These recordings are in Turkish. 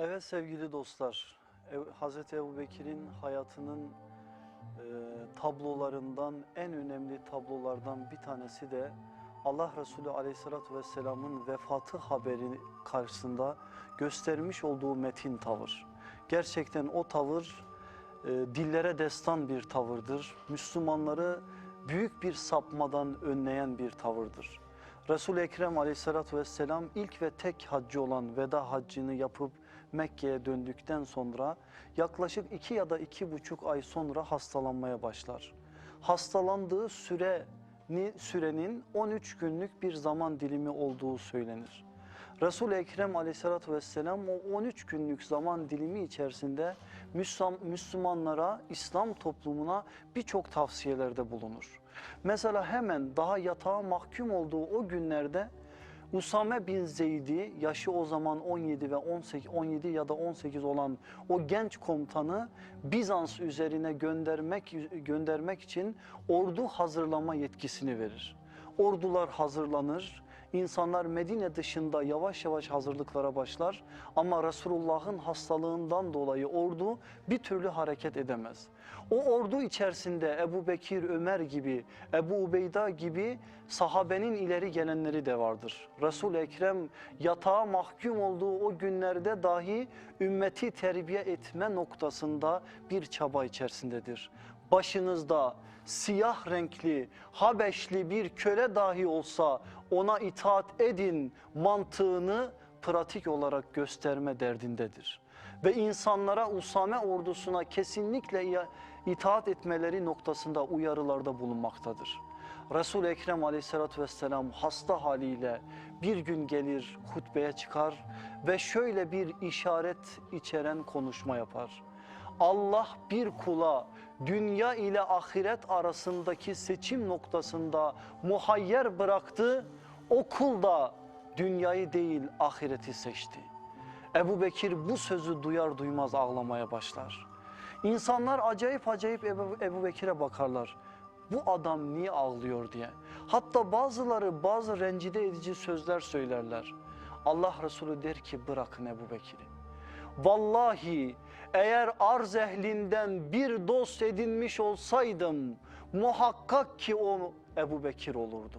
Evet sevgili dostlar, Ev- Hazreti Ebubekir'in hayatının e, tablolarından en önemli tablolardan bir tanesi de Allah Resulü Aleyhisselatü Vesselam'ın vefatı haberi karşısında göstermiş olduğu metin tavır. Gerçekten o tavır e, dillere destan bir tavırdır. Müslümanları büyük bir sapmadan önleyen bir tavırdır. Resul-i Ekrem aleyhissalatü vesselam ilk ve tek haccı olan veda haccını yapıp Mekke'ye döndükten sonra yaklaşık iki ya da iki buçuk ay sonra hastalanmaya başlar. Hastalandığı süreni, sürenin 13 günlük bir zaman dilimi olduğu söylenir. Resul-i Ekrem aleyhissalatü vesselam o 13 günlük zaman dilimi içerisinde Müslüman, Müslümanlara, İslam toplumuna birçok tavsiyelerde bulunur. Mesela hemen daha yatağa mahkum olduğu o günlerde Usame bin Zeyd'i yaşı o zaman 17 ve 18 17 ya da 18 olan o genç komutanı Bizans üzerine göndermek göndermek için ordu hazırlama yetkisini verir. Ordular hazırlanır. İnsanlar Medine dışında yavaş yavaş hazırlıklara başlar ama Resulullah'ın hastalığından dolayı ordu bir türlü hareket edemez. O ordu içerisinde Ebu Bekir, Ömer gibi, Ebu Ubeyda gibi sahabenin ileri gelenleri de vardır. Resul-i Ekrem yatağa mahkum olduğu o günlerde dahi ümmeti terbiye etme noktasında bir çaba içerisindedir başınızda siyah renkli Habeşli bir köle dahi olsa ona itaat edin mantığını pratik olarak gösterme derdindedir. Ve insanlara Usame ordusuna kesinlikle itaat etmeleri noktasında uyarılarda bulunmaktadır. Resul-i Ekrem aleyhissalatü vesselam hasta haliyle bir gün gelir hutbeye çıkar ve şöyle bir işaret içeren konuşma yapar. Allah bir kula dünya ile ahiret arasındaki seçim noktasında muhayyer bıraktı. O kul da dünyayı değil ahireti seçti. Ebu Bekir bu sözü duyar duymaz ağlamaya başlar. İnsanlar acayip acayip Ebu, Ebu Bekir'e bakarlar. Bu adam niye ağlıyor diye. Hatta bazıları bazı rencide edici sözler söylerler. Allah Resulü der ki bırakın Ebu Bekir'i. Vallahi eğer arz ehlinden bir dost edinmiş olsaydım muhakkak ki o Ebu Bekir olurdu.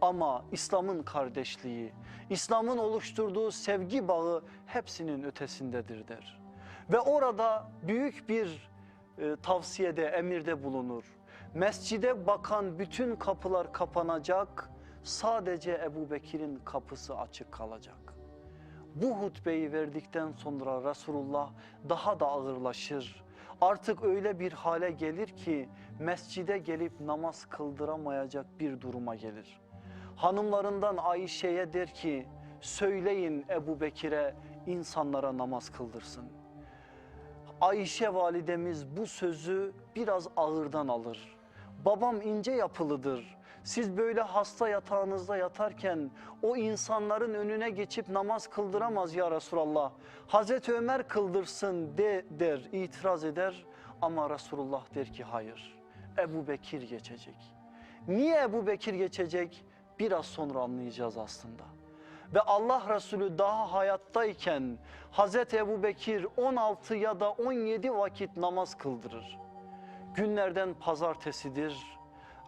Ama İslam'ın kardeşliği, İslam'ın oluşturduğu sevgi bağı hepsinin ötesindedir der. Ve orada büyük bir e, tavsiyede, emirde bulunur. Mescide bakan bütün kapılar kapanacak, sadece Ebu Bekir'in kapısı açık kalacak. Bu hutbeyi verdikten sonra Resulullah daha da ağırlaşır. Artık öyle bir hale gelir ki mescide gelip namaz kıldıramayacak bir duruma gelir. Hanımlarından Ayşe'ye der ki söyleyin Ebu Bekir'e insanlara namaz kıldırsın. Ayşe validemiz bu sözü biraz ağırdan alır. Babam ince yapılıdır. Siz böyle hasta yatağınızda yatarken o insanların önüne geçip namaz kıldıramaz ya Resulallah. Hazreti Ömer kıldırsın de, der, itiraz eder ama Resulullah der ki hayır. Ebu Bekir geçecek. Niye Ebu Bekir geçecek? Biraz sonra anlayacağız aslında. Ve Allah Resulü daha hayattayken Hazreti Ebu Bekir 16 ya da 17 vakit namaz kıldırır. Günlerden pazartesidir.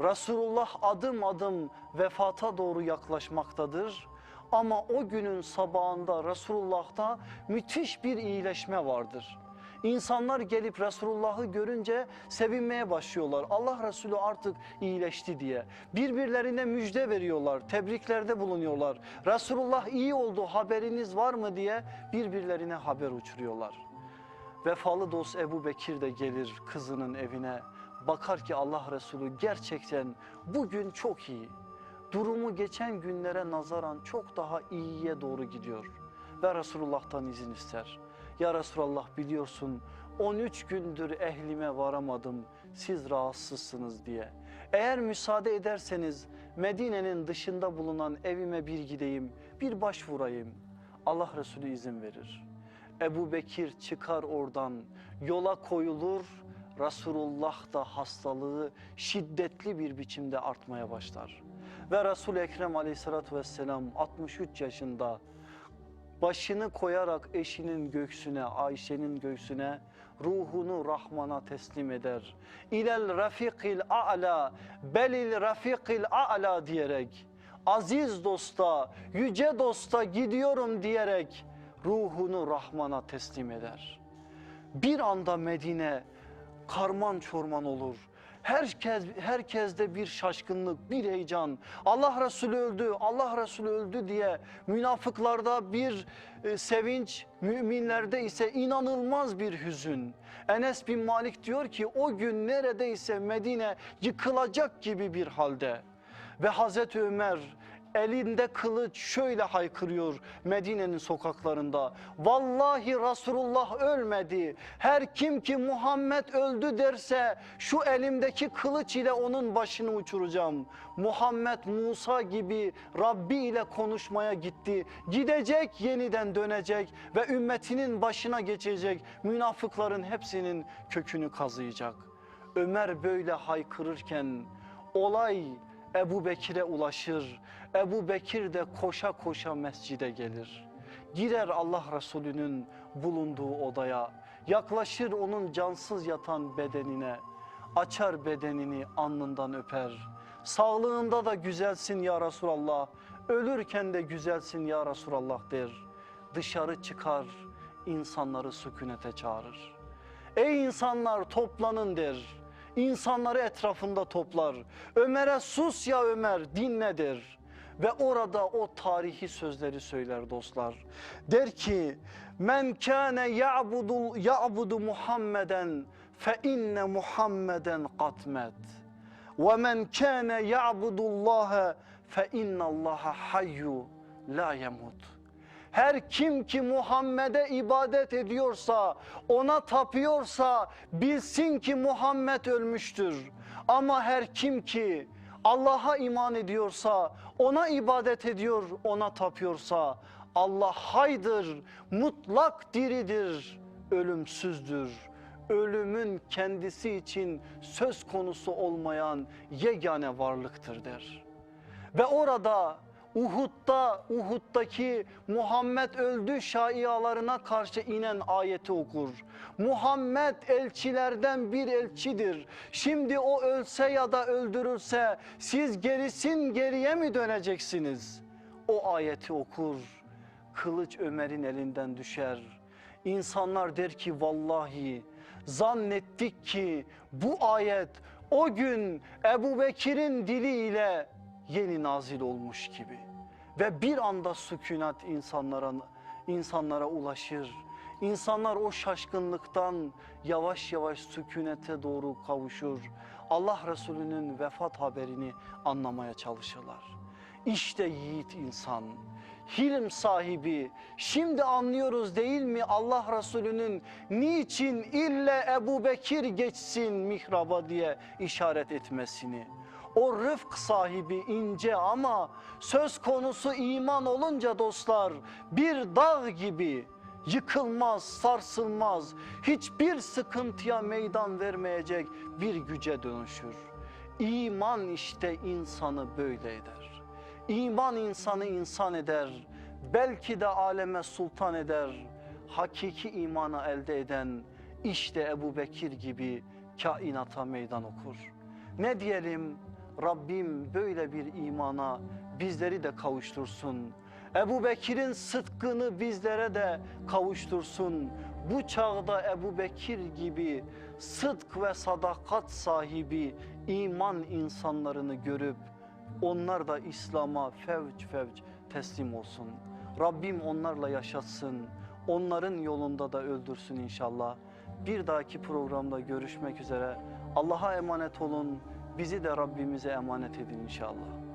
Resulullah adım adım vefata doğru yaklaşmaktadır. Ama o günün sabahında Resulullah'ta müthiş bir iyileşme vardır. İnsanlar gelip Resulullah'ı görünce sevinmeye başlıyorlar. Allah Resulü artık iyileşti diye. Birbirlerine müjde veriyorlar, tebriklerde bulunuyorlar. Resulullah iyi oldu haberiniz var mı diye birbirlerine haber uçuruyorlar. Vefalı dost Ebu Bekir de gelir kızının evine. Bakar ki Allah Resulü gerçekten bugün çok iyi. Durumu geçen günlere nazaran çok daha iyiye doğru gidiyor. Ve Resulullah'tan izin ister. Ya Resulallah biliyorsun 13 gündür ehlime varamadım siz rahatsızsınız diye. Eğer müsaade ederseniz Medine'nin dışında bulunan evime bir gideyim, bir başvurayım. Allah Resulü izin verir. Ebu Bekir çıkar oradan yola koyulur. Resulullah da hastalığı şiddetli bir biçimde artmaya başlar. Ve Resul-i Ekrem aleyhissalatü vesselam 63 yaşında başını koyarak eşinin göğsüne, Ayşe'nin göğsüne ruhunu Rahman'a teslim eder. İlel rafikil a'la, belil rafikil a'la diyerek, aziz dosta, yüce dosta gidiyorum diyerek ruhunu Rahman'a teslim eder. Bir anda Medine karman çorman olur. Herkes herkeste bir şaşkınlık, bir heyecan. Allah Resulü öldü, Allah Resulü öldü diye münafıklarda bir e, sevinç, müminlerde ise inanılmaz bir hüzün. Enes bin Malik diyor ki o gün neredeyse Medine yıkılacak gibi bir halde. Ve Hazreti Ömer elinde kılıç şöyle haykırıyor Medine'nin sokaklarında. Vallahi Resulullah ölmedi. Her kim ki Muhammed öldü derse şu elimdeki kılıç ile onun başını uçuracağım. Muhammed Musa gibi Rabbi ile konuşmaya gitti. Gidecek yeniden dönecek ve ümmetinin başına geçecek. Münafıkların hepsinin kökünü kazıyacak. Ömer böyle haykırırken olay Ebu Bekir'e ulaşır. Ebu Bekir de koşa koşa mescide gelir. Girer Allah Resulü'nün bulunduğu odaya. Yaklaşır onun cansız yatan bedenine. Açar bedenini alnından öper. Sağlığında da güzelsin ya Resulallah. Ölürken de güzelsin ya Resulallah der. Dışarı çıkar insanları sükunete çağırır. Ey insanlar toplanın der. İnsanları etrafında toplar. Ömer'e sus ya Ömer dinle der. Ve orada o tarihi sözleri söyler dostlar. Der ki men kâne ya'budu ya'budu Muhammeden fe inne Muhammeden katmet. Ve men kâne ya'budullâhe fe innallâhe hayyu la yemut. Her kim ki Muhammed'e ibadet ediyorsa, ona tapıyorsa bilsin ki Muhammed ölmüştür. Ama her kim ki Allah'a iman ediyorsa, ona ibadet ediyor, ona tapıyorsa Allah haydır, mutlak diridir, ölümsüzdür. Ölümün kendisi için söz konusu olmayan yegane varlıktır der. Ve orada Uhud'da, Uhud'daki Muhammed öldü şaialarına karşı inen ayeti okur. Muhammed elçilerden bir elçidir. Şimdi o ölse ya da öldürülse siz gerisin geriye mi döneceksiniz? O ayeti okur. Kılıç Ömer'in elinden düşer. İnsanlar der ki vallahi zannettik ki bu ayet o gün Ebu Bekir'in diliyle yeni nazil olmuş gibi. Ve bir anda sükunat insanlara, insanlara ulaşır. İnsanlar o şaşkınlıktan yavaş yavaş sükunete doğru kavuşur. Allah Resulü'nün vefat haberini anlamaya çalışırlar. İşte yiğit insan, hilm sahibi. Şimdi anlıyoruz değil mi Allah Resulü'nün niçin ille Ebu Bekir geçsin mihraba diye işaret etmesini. O rıfk sahibi ince ama söz konusu iman olunca dostlar bir dağ gibi yıkılmaz, sarsılmaz, hiçbir sıkıntıya meydan vermeyecek bir güce dönüşür. İman işte insanı böyle eder. İman insanı insan eder. Belki de aleme sultan eder. Hakiki imanı elde eden işte Ebu Bekir gibi kainata meydan okur. Ne diyelim Rabbim böyle bir imana bizleri de kavuştursun. Ebu Bekir'in sıdkını bizlere de kavuştursun. Bu çağda Ebu Bekir gibi sıdk ve sadakat sahibi iman insanlarını görüp onlar da İslam'a fevç fevç teslim olsun. Rabbim onlarla yaşatsın. Onların yolunda da öldürsün inşallah. Bir dahaki programda görüşmek üzere. Allah'a emanet olun. Bizi de Rabbimize emanet edin inşallah.